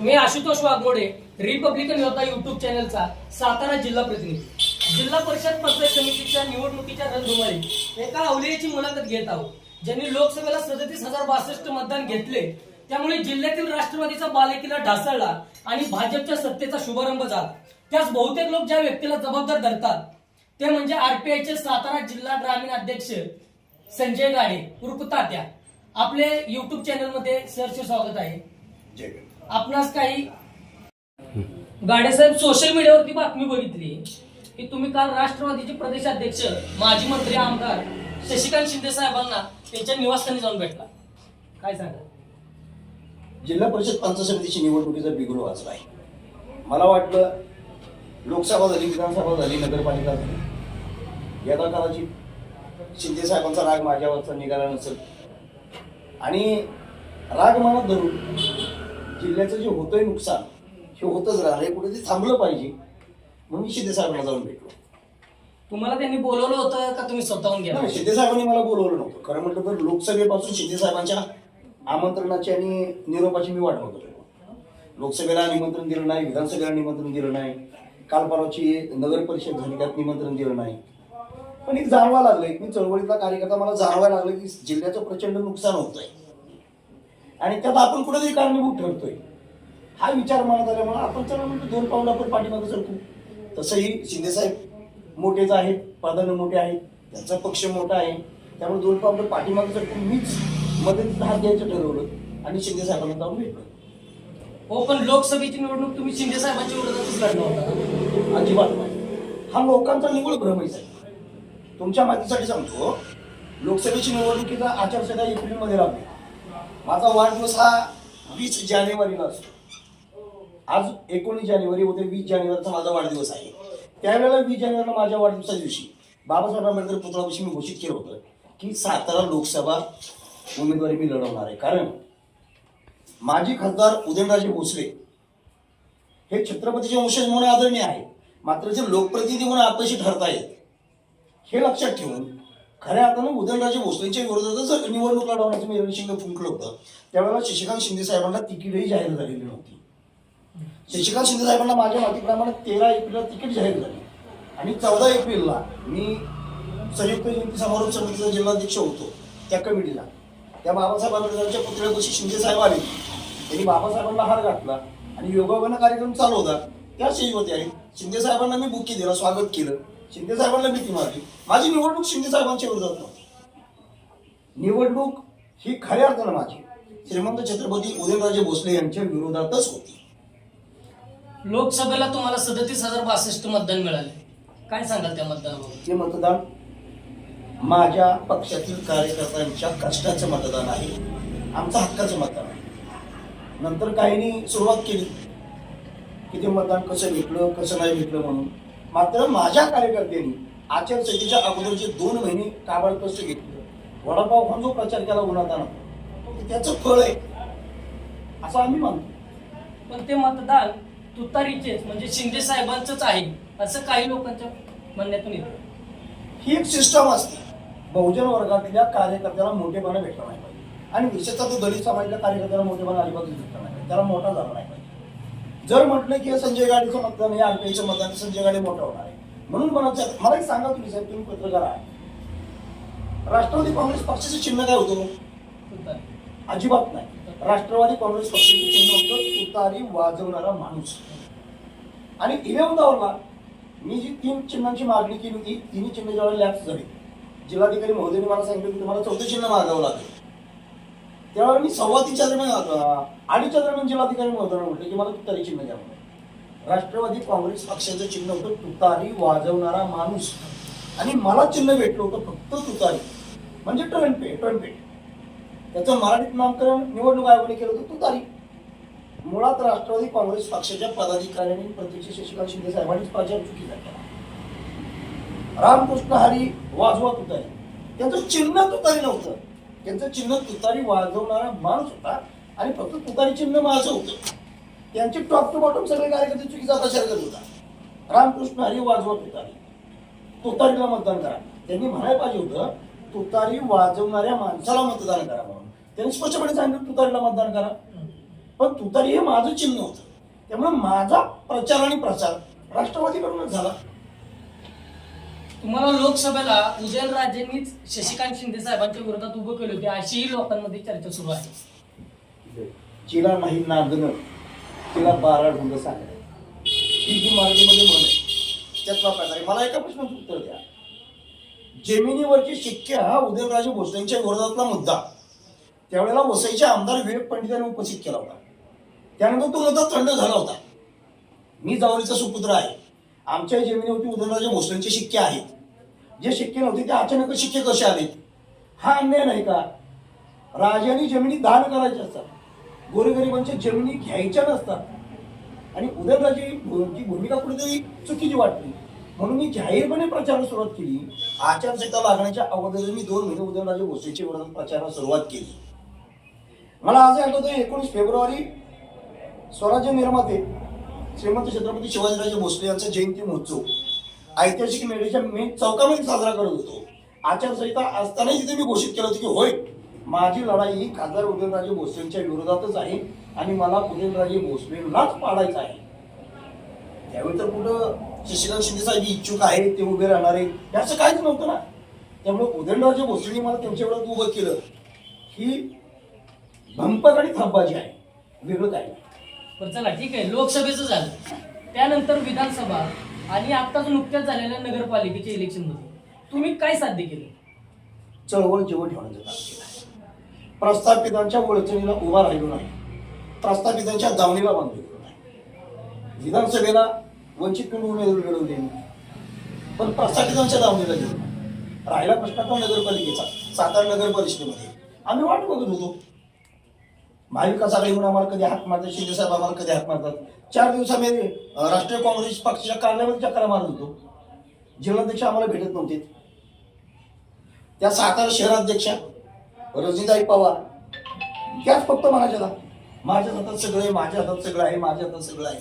मी Ashutosh Waghmode Republican योद्धा YouTube चॅनलचा सातारा जिल्हा प्रतिनिधी. जिल्हा परिषद पंचायत समितीच्या निवडणुकीच्या रणधुमाळी एका अवलियाची मुलाखत घेत आहोत. ज्यांनी लोकसभेला सदतीस हजार बासष्ट मतदान घेतले. त्यामुळे जिल्ह्यातील राष्ट्रवादीचा बालेकिल्ला ढासळला आणि भाजपच्या सत्तेचा शुभारंभ झाला. त्यास बहुतेक लोक ज्या व्यक्तीला जबाबदार धरतात ते म्हणजे आरपीआयचे सातारा जिल्हा ग्रामीण अध्यक्ष संजय गाडे उर्फ तात्या. आपले युट्यूब चॅनलमध्ये सरचे स्वागत आहे. जय आपणास काही गाडेसाहेब सोशल मीडियावरती बातमी बघितली. की तुम्ही काल राष्ट्रवादीचे प्रदेशाध्यक्ष माजी मंत्री आमदार शशिकांत शिंदे साहेबांना त्यांच्या निवासस्थानी जाऊन भेटला. काय सांगा? जिल्हा परिषद पंच समितीची निवडणुकीचा बिगुल वाचला आहे मला वाटलं लोकसभा झाली विधानसभा झाली नगरपालिका झाली. यदा कदाचित शिंदे साहेबांचा राग माझ्यावरचा निघाला नसेल. आणि राग मनात धरून जिल्ह्याचं जे होतंय नुकसान हे होतच राहणार. हे कुठे ते थांबलं पाहिजे. म्हणून मी शिंदे साहेबांना जाऊन भेटलो. तुम्हाला त्यांनी बोलवलं होतं का तुम्ही स्वतःहून गेला? नाही, शिंदे साहेबांनी मला बोलवलं नव्हतं. खरं म्हटलं तर लोकसभेपासून शिंदे साहेबांच्या आमंत्रणाची आणि निरोपाची मी वाट बघत होतो. लोकसभेला निमंत्रण दिलं नाही विधानसभेला निमंत्रण दिलं नाही काल परवाची नगर परिषद झाली त्यात निमंत्रण दिलं नाही. पण एक जाणवा लागलं एक मी चळवळीतला कार्यकर्ता मला जाणवायला लागलं की जिल्ह्याचं प्रचंड नुकसान होतंय. आणि त्यात आपण कुठेतरी कारणीभूत ठरतोय. हा विचार मनात आल्यामुळे आपण चला म्हणतो दोन पावलं आपण पाठीमागे सरकू. तसंही शिंदेसाहेब मोठेच आहेत पदाने मोठे आहेत त्यांचा पक्ष मोठा आहे. त्यामुळे दोन पावलं पाठीमागे सरकून मीच मदतीचा हात घ्यायचं ठरवलं आणि शिंदे साहेबांना जाऊन भेटलो. हो पण लोकसभेची निवडणूक तुम्ही शिंदे साहेबांच्या विरोधातच लढला होता अजिबात नाही. हा लोकांचा निवड भ्रमायचा आहे तुमच्या माहितीसाठी सांगतो लोकसभेची निवडणुकीचा आचारसंहिता एप्रिलमध्ये लागली. माझा वाढदिवस हा वीस जानेवारीला असतो. आज एकोणीस जानेवारी उद्या वीस जानेवारीचा माझा वाढदिवस आहे. त्यावेळेला वीस जानेवारीला माझ्या वाढदिवसा दिवशी बाबासाहेब आंबेडकर पुतळाविषयी मी घोषित केलं होतं की सातारा लोकसभा उमेदवारी मी लढवणार आहे. कारण माजी खासदार उदयनराजे भोसले हे छत्रपतीचे वंशज म्हणून आदरणीय आहे. मात्र जे लोकप्रतिनिधी म्हणून अपयशी आहेत हे लक्षात ठेवून खऱ्या अर्थानं उदयनराजे भोसलेंच्या विरोधातच निवडणूक लढवण्याचं म्हणजे मी रणशिंग फुंकलं होतं त्यावेळेला शशिकांत शिंदे साहेबांना तिकीटही जाहीर झालेली नव्हती. शशिकांत शिंदे साहेबांना माझ्या माहितीप्रमाणे तेरा एप्रिलला तिकीट जाहीर झाली. आणि चौदा एप्रिलला मी संयुक्त जयंती समारोह समितीचा जिल्हाध्यक्ष होतो त्या कमिटीला. त्या बाबासाहेब आंबेडकरांच्या पुतळ्यापाशी शिंदे साहेब आले. त्यांनी बाबासाहेबांना हार घातला आणि योगायोगानं कार्यक्रम चालू होता. त्या स्टेजवरती आले शिंदे साहेबांना मी बुक दिला स्वागत केलं. शिंदे साहेबांना भीती मारली. माझी निवडणूक शिंदे साहेबांच्या विरोधात नव्हती. निवडणूक ही खऱ्या अर्थानं माझी. श्रीमंत छत्रपती उदयनराजे भोसले यांच्या विरोधातच होती. लोकसभेला तुम्हाला सदतीस हजार बासष्ट मतदान मिळाले. काय सांगाल त्या मतदानाबाबत? ते मतदान माझ्या पक्षातील कार्यकर्त्यांच्या कष्टाचं मतदान आहे. आमचं हक्काचं मतदान आहे. नंतर काहींनी सुरुवात केली की ते मतदान कसं भेटलं कसं नाही भेटलं म्हणून. मात्र माझ्या कार्यकर्त्यांनी आचारसंहितेच्या अगोदरचे दोन महिने काबाड कष्ट घेतलं. वडापाव खाऊन जो प्रचार केला उन्हाताना त्याचं फळ आहे. असं आम्ही मानतो पण ते मतदान तुतारीचेच म्हणजे शिंदे साहेबांचंच आहे असं काही लोकांच्या म्हणण्यातून येतं. ही एक सिस्टम असते. बहुजन वर्गातल्या कार्यकर्त्याला मोठेपणा भेटला नाही पाहिजे. आणि विशेषतः तो दलित समाजाच्या कार्यकर्त्याला मोठेपणा अजिबात भेटला नाही त्याला मोठा झाला नाही पाहिजे. जर म्हटलं की संजय गाडीचं मतदान हे आरपीआयचं मतदान संजय गाडी मोठं होणार आहे. म्हणून मला मला एक सांगा तुम्ही साहेब तुम्ही पत्रकार आहे राष्ट्रवादी काँग्रेस पक्षाचं चिन्ह काय होतं अजिबात नाही. राष्ट्रवादी काँग्रेस पक्षाचं चिन्ह होतं तुतारी वाजवणारा माणूस. आणि इलेवंदावरला मी जी तीन चिन्हांची मागणी केली होती तिन्ही चिन्ह ज्यावेळेला लॅप्स झाली. जिल्हाधिकारी महोदयांनी मला सांगितलं की तुम्हाला चौथं चिन्ह मागावं लागेल. त्यावेळेला मी सव्वा तीनच्या दरम्यान अं, अडीचच्या दरम्यान जिल्हाधिकारी महोदयांना म्हटलं की मला तुतारी चिन्ह द्या म्हणून. राष्ट्रवादी काँग्रेस पक्षाचं चिन्ह होतं तुतारी वाजवणारा माणूस. आणि मला चिन्ह भेटलं होतं फक्त तुतारी. म्हणजे ट्रम्पेट ट्रम्पेट त्याचं मराठीत नामकरण निवडणूक आयोगाने केलं होतं तुतारी. मुळात राष्ट्रवादी काँग्रेस पक्षाच्या पदाधिकाऱ्यांनी प्रत्यक्ष शशिकांत शिंदे साहेबांनीच प्रचार चुकीचा केला रामकृष्ण हरी वाजवा तुतारी. त्यांचं चिन्ह तुतारी नव्हतं. त्यांचं चिन्ह तुतारी वाजवणारा माणूस होता आणि फक्त तुतारी चिन्ह माझं होतं. त्यांचे टॉप टू बॉटम सगळे कार्यकर्ते चुकीचा प्रचार करत होता. रामकृष्ण हरी वाजवत तुतारी तुतारीला मतदान करा. त्यांनी म्हणायला पाहिजे होतं तुतारी वाजवणाऱ्या माणसाला मतदान करा म्हणून. त्यांनी स्पष्टपणे सांगितलं तुतारीला मतदान करा. पण तुतारी हे माझं चिन्ह होतं. त्यामुळे माझा प्रचार आणि प्रसार राष्ट्रवादीकडूनच झाला. तुम्हाला लोकसभेला उदयनराजेंनीच शशिकांत शिंदे साहेबांच्या विरोधात उभं केले होते. अशीही लोकांमध्ये चर्चा सुरू आहे. तिला नाही नांदणं तिला बारा ढोंग सांगणं ही जी मराठीमध्ये म्हण आहे त्यातला प्रकार आहे? मला एका प्रश्नाचं उत्तर द्या. जमिनीवरची शिक्के हा उदयनराजे भोसलेंच्या विरोधातला मुद्दा. त्यावेळेला वसईचे आमदार विवेक पंडित यांनी उपस्थित केला होता. त्यानंतर तो मुद्दा थंड झाला होता. मी जावळीचा सुपुत्र आहे. आमच्या जमिनीवरती उदयनराजे भोसलेंचे शिक्के आहेत जे शिक्के नव्हते ते अचानक शिक्के कसे आले हा अन्याय नाही का? राजांनी जमिनी दान करायच्या असतात. गोरगरिबांच्या जमिनी घ्यायच्या नसतात. आणि उदयनराजे भूमिका कुठेतरी चुकीची वाटली. म्हणून मी जाहीरपणे प्रचाराला सुरुवात केली. आचारसंहिता लागण्याच्या अगोदर मी दोन महिने उदयनराजे भोसलेच्या विरोधात प्रचाराला सुरुवात केली. मला आज आठवतं एकोणीस फेब्रुवारी स्वराज्य निर्माते श्रीमंत छत्रपती शिवाजीराजे भोसले यांचा जयंती महोत्सव. ऐतिहासिक मेढेच्या मेन चौकामध्ये साजरा करत होतो. आचारसंहिता असतानाही तिथे मी घोषित केलं होतं की होय माझी लढाई ही खासदार उदयनराजे भोसलेंच्या विरोधातच आहे आणि मला उदयनराजे भोसलेंनाच पाडायचं आहे. त्यावेळी तर कुठं शशिकांत शिंदे साहेब इच्छुक आहेत ते उभे राहणार आहेत हे असं काहीच नव्हतं ना. त्यामुळे उदयनराजे भोसलेंनी मला त्यांच्या विरोधात उभं केलं. ही भंपक आणि थांबाजी आहे. वेगळं काही नाही. बरं चला ठीक आहे. लोकसभेचं झालं. त्यानंतर विधानसभा आणि आत्ताच नुकत्याच झालेल्या नगरपालिकेच्या इलेक्शनमध्ये. तुम्ही काय साध्य केलं? चळवळ जेवण ठेवण्याचं काम केलं. प्रस्थापितांच्या वळचणीला उभा राहिलो नाही. प्रस्थापितांच्या दावणीला बांधलो नाही. विधानसभेला वंचित उमेदवार मिळवले पण प्रस्थापितांच्या दावणीला गेलो राहिला प्रश्न तो नगरपालिकेचा सातारा नगर परिषदेमध्ये आम्ही वाट बघत होतो. महाविकास आघाडी म्हणून आम्हाला कधी हात मारतात शिंदे साहेब आम्हाला कधी हात मारतात. चार दिवसामध्ये राष्ट्रीय काँग्रेस पक्षाच्या कार्यालयामध्ये चक्रा मारत होतो. जिल्हाध्यक्ष आम्हाला भेटत नव्हते. त्या सातारा शहराध्यक्षा रजनीताई पवार त्याच फक्त म्हणायच्या माझ्या हातात सगळं आहे माझ्या हातात सगळं आहे माझ्या हातात सगळं आहे.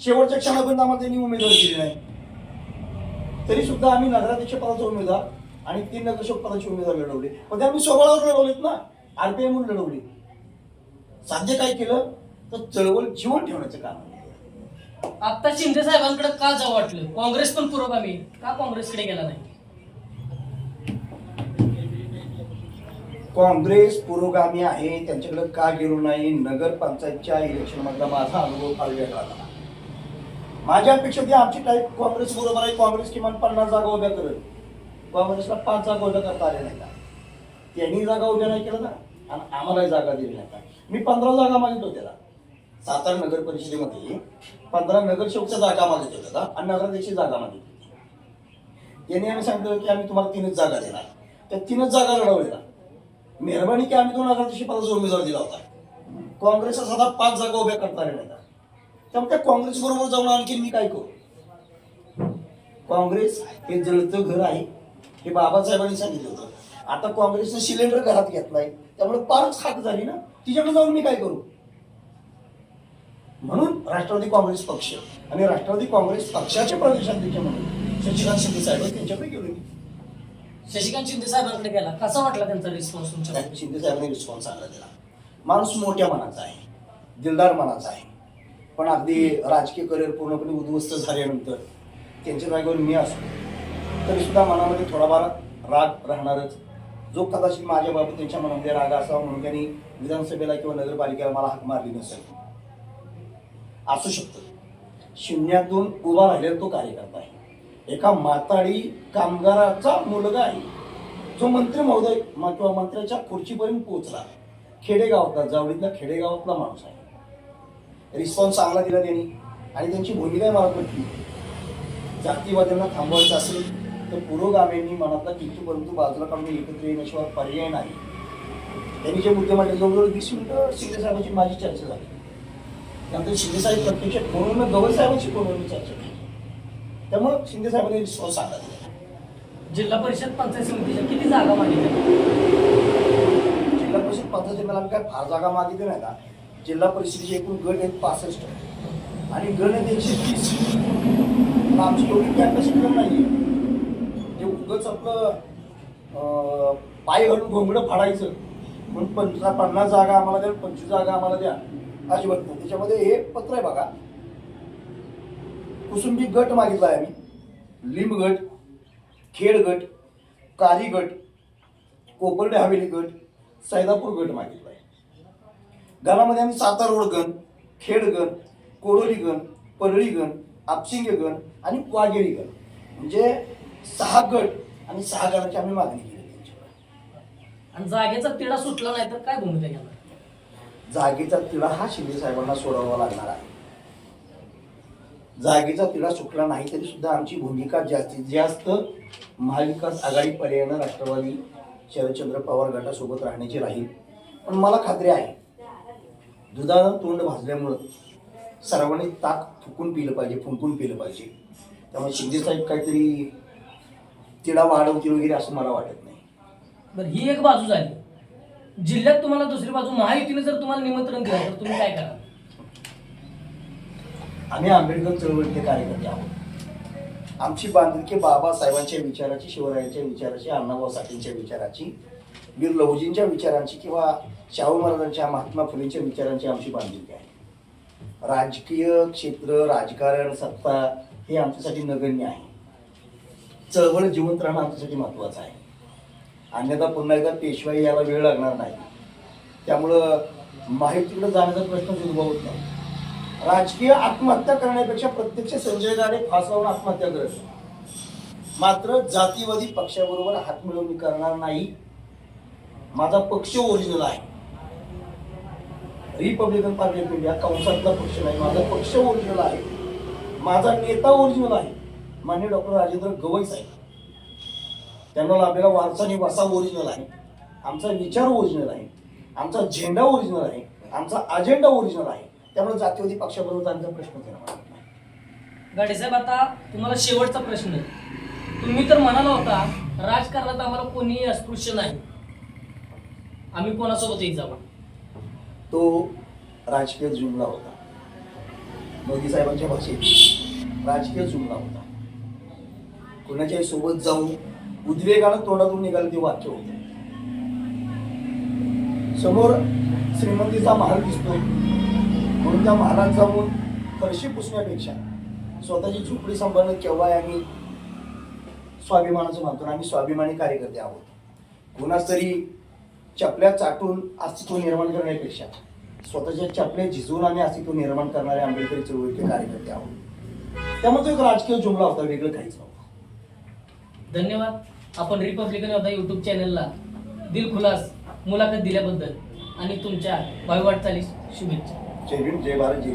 शेवटच्या क्षणापर्यंत आम्हाला त्यांनी उमेदवारी दिली नाही. तरी सुद्धा आम्ही नगराध्यक्ष पदाचा उमेदवार आणि तीन नगरसेवक पदाचे उमेदवार लढवले. पण ते आम्ही स्वबळावर लढवलेत ना. आरपीआय म्हणून लढवले. साध्य काय केलं? तर चळवळ जीवन ठेवण्याचं काम केलं. आता शिंदे साहेबांकडे का जावं वाटलं? काँग्रेस पण पुरोगामी. का काँग्रेसकडे गेला नाही? काँग्रेस पुरोगामी आहे त्यांच्याकडे का गेलो नाही? नगरपंचायतच्या इलेक्शन मधला माझा अनुभव फार वेगळा झाला. माझ्या अपेक्षा होती आमची टाईप काँग्रेस बरोबर आहे काँग्रेस किमान पन्नास जागा उभ्या करेल काँग्रेसला पाच जागा उभ्या करता आल्या नाही का त्यांनी जागा उभ्या नाही केलं ना. आणि आम्हालाही जागा दिली नाही. मी पंधरा जागा मागितलो त्याला सातारा नगर परिषदेमध्ये पंधरा नगरसेवकच्या जागा मागित होत्या आणि नगराध्यक्ष जागा मागितली होती. त्यांनी आम्ही सांगितलं की आम्ही तुम्हाला तीनच जागा देणार. त्या तीनच जागा लढवल्या मेहरबानी की आम्ही दोन हजार पदाचा उमेदवार दिला होता. काँग्रेसचा सदा पाच जागा उभ्या करता आल्या नाही त्यामुळे त्या काँग्रेस बरोबर जाऊन आणखी मी काय करू? काँग्रेस हे जळतं घर आहे हे बाबासाहेबांनी सांगितलं होतं. आता काँग्रेसनं सिलेंडर घरात घेतलाय त्यामुळे पारच खात झाली ना. तिच्याकडे जाऊन मी काय करू? म्हणून राष्ट्रवादी काँग्रेस पक्ष आणि राष्ट्रवादी काँग्रेस पक्षाचे प्रदेशाध्यक्ष म्हणून शशिकांत शिंदे साहेब त्यांच्याकडे गेलो. मी शशिकांत शिंदे साहेबांकडे गेला. कसा वाटला त्यांचा रिस्पॉन्स तुमच्या शिंदे साहेबांनी रिस्पॉन्स चांगला दिला माणूस मोठ्या मनाचा आहे. दिलदार मनाचा आहे. पण अगदी राजकीय करिअर पूर्णपणे उद्ध्वस्त झाल्यानंतर त्यांच्या जागेवर मी असतो. तरी सुद्धा मनामध्ये थोडाफार राग राहणारच. जो कदाचित माझ्याबाबत त्यांच्या मनामध्ये राग असावा म्हणून त्यांनी विधानसभेला किंवा नगरपालिकेला मला हाक मारली नसेल. असू शकतं. शून्यातून उभा राहिलेला तो कार्यकर्ता आहे. एका माताडी कामगाराचा मुलगा आहे. जो मंत्री महोदय किंवा मंत्र्याच्या खुर्चीपर्यंत पोहोचला. खेडेगावातला जावडीतला खेडेगावातला माणूस आहे. रिस्पॉन्स चांगला दिला त्यांनी. आणि त्यांची भूमिका मला पटली जातीवाद्यांना थांबवायचं असेल तर पुरोगामींनी मनातला किती परंतु बाजूला काढून एकत्र येण्याशिवाय पर्याय नाही. त्यांनी जे मुद्दे मांडले जवळजवळ वीस मिनिटं शिंदे साहेबांची माझी चर्चा झाली. त्यानंतर शिंदे साहेब प्रत्यक्ष फोनवरून साहेबांची फोनवरून चर्चा केली. त्यामुळं शिंदे साहेबांनी रिस्पॉन्स चांगला दिला जिल्हा परिषद पंचायत समितीच्या किती जागा मागितल्या? जिल्हा परिषद पद्धतीने आम्ही काय फार जागा मागितल्या नाही का जिल्हा परिषदेचे एकूण गट आहेत पासष्ट. आणि गण आहेत एकशे तीस. आमची एवढी कॅपॅसिटी पण नाही जे उगच आपलं पाय घालून घोंगडं फाडायचं. म्हणून पंचवीस पन्नास जागा आम्हाला द्या पंचवीस जागा आम्हाला द्या अजिबात नाही. त्याच्यामध्ये हे पत्र आहे बघा. कुसुंबी गट मागितला आहे आम्ही. लिंब गट खेड गट काली गट कोपर्डे हवेली गट सैदापूर गट मागितला आहे घरामध्ये आम्ही सातारोड गण खेडगण कोडोली गण परळी गण आपसिंगे गण आणि वाघेरी गण. म्हणजे सहा गट आणि सहा गणाची आम्ही मागणी केली. आणि जागेचा तिढा सुटला नाही तर काय भूमिका घेणार? जागेचा तिढा हा शिंदे साहेबांना सोडवावा लागणार आहे. जागेचा तिढा सुटला नाही तरी सुद्धा आमची भूमिका जास्तीत जास्त महाविकास आघाडी पर्यायानं राष्ट्रवादी शरदचंद्र पवार गटासोबत राहण्याची राहील. पण मला खात्री आहे दुधानं तोंड भाजल्यामुळं सर्वांनी ताक फुकून पिलं पाहिजे फुंकून पिलं पाहिजे. त्यामुळे शिंदे साहेब काहीतरी तिढा वाढवतील वगैरे असं मला वाटत नाही. बरं ही एक बाजू झाली. जिल्ह्यात तुम्हाला दुसरी बाजू महायुतीने जर तुम्हाला निमंत्रण दिलं तर तुम्ही काय कराल? आम्ही आंबेडकर चळवळीतले कार्यकर्ते आहोत. आमची बांधिलकी बाबासाहेबांच्या विचाराची शिवरायांच्या विचाराची अण्णाभाऊ साठेंच्या विचाराची वीर लहुजींच्या विचारांची किंवा शाहू महाराजांच्या महात्मा फुलेंच्या विचारांची आमची बांधिलकी आहे. राजकीय क्षेत्र राजकारण सत्ता हे आमच्यासाठी नगण्य आहे. चळवळ जिवंत राहणं आमच्यासाठी महत्त्वाचं आहे. अन्यथा पुन्हा एकदा पेशवाई यायला वेळ लागणार नाही. त्यामुळं माहितीकडे जाण्याचा प्रश्नच उद्भवत नाही. राजकीय आत्महत्या करण्यापेक्षा प्रत्यक्ष संजय गाडे फासावून आत्महत्या करत मात्र जातीवादी पक्षाबरोबर हात मिळवणी करणार नाही. माझा पक्ष ओरिजिनल आहे. रिपब्लिकन पार्टी ऑफ इंडिया कंसातला पक्ष नाही. माझा पक्ष ओरिजिनल आहे. माझा नेता ओरिजिनल आहे. मान्य डॉक्टर राजेंद्र गवई साहेब. त्यांना लाभलेला वारसा आणि वसा ओरिजिनल आहे. आमचा विचार ओरिजिनल आहे. आमचा झेंडा ओरिजिनल आहे. आमचा अजेंडा ओरिजिनल आहे. त्यामुळे जातीवादी पक्षाबरोबर त्यांचा प्रश्न नाही. गाडेसाहेब आता तुम्हाला शेवटचा प्रश्न आहे. तुम्ही तर म्हणाला होता राजकारणात आम्हाला कोणीही अस्पृश्य नाही. आम्ही कोणासोबतही जाऊ तो राजकीय जुमला होता. मोदी साहेबांच्या भाषेत राजकीय जुमला होता. कोणाच्याही सोबत जाऊन उद्वेगानं तोंडातून निघालं ते वाक्य होत. समोर श्रीमंतीचा महाल दिसतो. म्हणून त्या महालात जाऊन फरशी पुसण्यापेक्षा स्वतःची झोपडी सांभाळणं केव्हा आम्ही स्वाभिमानाचं मानतो आणि आम्ही स्वाभिमानी कार्यकर्ते आहोत. कुणाच तरी चपल्या चाटून अस्तित्व निर्माण करण्यापेक्षा स्वतःच्या चपल्या झिजवून आम्ही अस्तित्व निर्माण करणारे आंबेडकरी चळवळीचे कार्यकर्ते आहोत. त्यामुळे तो एक राजकीय जुमला होता वेगळं काहीच नव्हतं. धन्यवाद. आपण रिपब्लिकन होता यूट्यूब चॅनलला दिलखुलास मुलाखत दिल्याबद्दल. आणि तुमच्या भावी वाटचालीस शुभेच्छा. जय भीम जय भारत जय